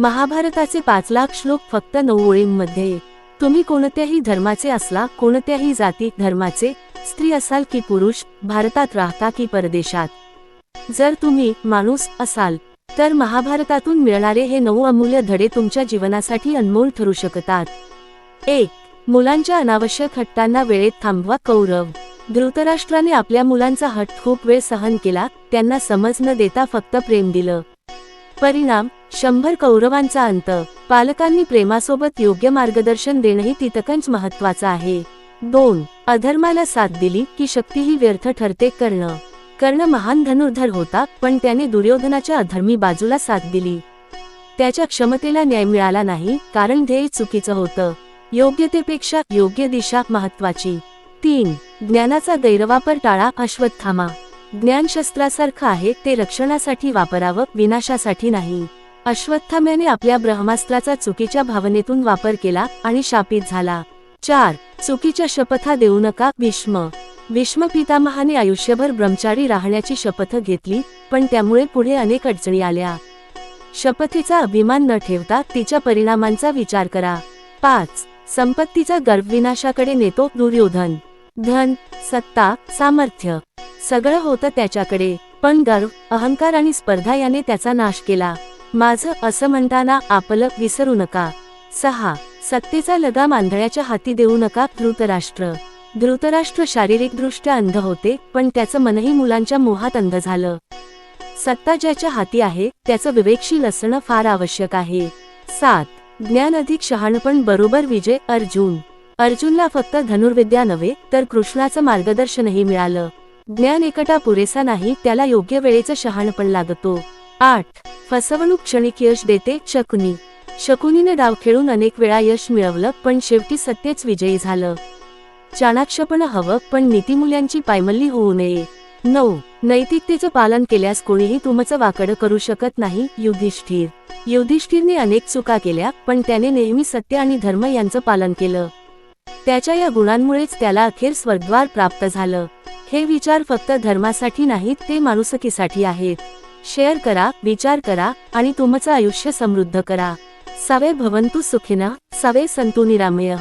महाभारताचे पाच लाख श्लोक फक्त नऊ ओळींमध्ये तुम्ही कोणत्याही धर्माचे असला कोणत्याही जाती धर्माचे स्त्री असाल की पुरुष भारतात राहता की परदेशात. जर तुम्ही माणूस असाल तर महाभारतातून मिळणारे हे नऊ अमूल्य धडे तुमच्या जीवनासाठी अनमोल ठरू शकतात. एक मुलांच्या अनावश्यक हट्टांना वेळेत थांबवा कौरव. धृतराष्ट्राने आपल्या मुलांचा हट खूप वेळ सहन केला त्यांना समज न देता फक्त प्रेम दिलं. परिणाम शंभर कौरवांचा अंत. पालकांनी प्रेमासोबत योग्य मार्गदर्शन देणंही तितकंच महत्वाचं आहे. दोन अधर्माला साथ दिली की शक्ती ही व्यर्थ ठरते कर्ण. कर्ण महान धनुर्धर होता पण त्याने दुर्योधनाच्या अधर्मी बाजूला साथ दिली. त्याच्या क्षमतेला न्याय मिळाला नाही कारण ध्येय चुकीचं होतं. योग्यतेपेक्षा योग्य दिशा महत्वाची तीन ज्ञानाचा गैरवापर टाळा अश्वत्थामा. ज्ञानशस्त्रासारखं आहे ते रक्षणासाठी वापरावं विनाशासाठी नाही. अश्वत्थाम्याने आपल्या ब्रह्मास्त्राचा चुकीच्या भावनेतून वापर केला आणि शापित झाला. चार चुकीच्या शपथा देऊ नका भीष्म. भीष्म पितामहाने आयुष्यभर ब्रह्मचारी राहण्याची शपथ घेतली पण त्यामुळे पुढे अनेक अडचणी आल्या. शपथेचा अभिमान न ठेवता तिच्या परिणामांचा विचार करा. पाच संपत्तीचा गर्भविनाशाकडे नेतो दुर्योधन. धन सत्ता सामर्थ्य. सगळं होतं त्याच्याकडे. पण गर्व अहंकार आणि स्पर्धा याने त्याचा नाश केला. माझं असं म्हणताना आपलं विसरू नका. सहा सत्तेचा लगाम आंधळ्याच्या हाती देऊ नका धृतराष्ट्र. धृतराष्ट्र शारीरिकदृष्ट्या अंध होते पण त्याचं मनही मुलांच्या मोहात अंध झालं. सत्ता ज्याच्या हाती आहे त्याचं विवेकशील असणं फार आवश्यक आहे. सात ज्ञान अधिक शहाणपण बरोबर विजय अर्जुन. अर्जुनला फक्त धनुर्विद्या नव्हे तर कृष्णाचं मार्गदर्शनही मिळालं. ज्ञान एकटा पुरेसा नाही त्याला योग्य वेळेचं शहाणपण लागतो. आठ. फसवणूक क्षणिक यश देते शकुनी. शकुनीने डाव खेळून अनेक वेळा यश मिळवलं पण शेवटी सत्तेच विजयी झालं. चाणाक्षपण हवं पण नीतीमूल्यांची पायमल्ली होऊ नये. नऊ. नैतिकतेचं पालन केल्यास कोणीही तुमचं वाकडं करू शकत नाही युधिष्ठिर. युधिष्ठिरने अनेक चुका केल्या पण त्याने नेहमी सत्य आणि धर्म यांचं पालन केलं. त्याच्या या गुणांमुळेच त्याला अखेर स्वर्गद्वार प्राप्त झालं. हे विचार फक्त धर्मासाठी नाहीत ते माणुसकीसाठी आहेत. शेअर करा विचार करा आणि तुमचं आयुष्य समृद्ध करा. सवे भवंतु सुखिना सवे संतु निरामय.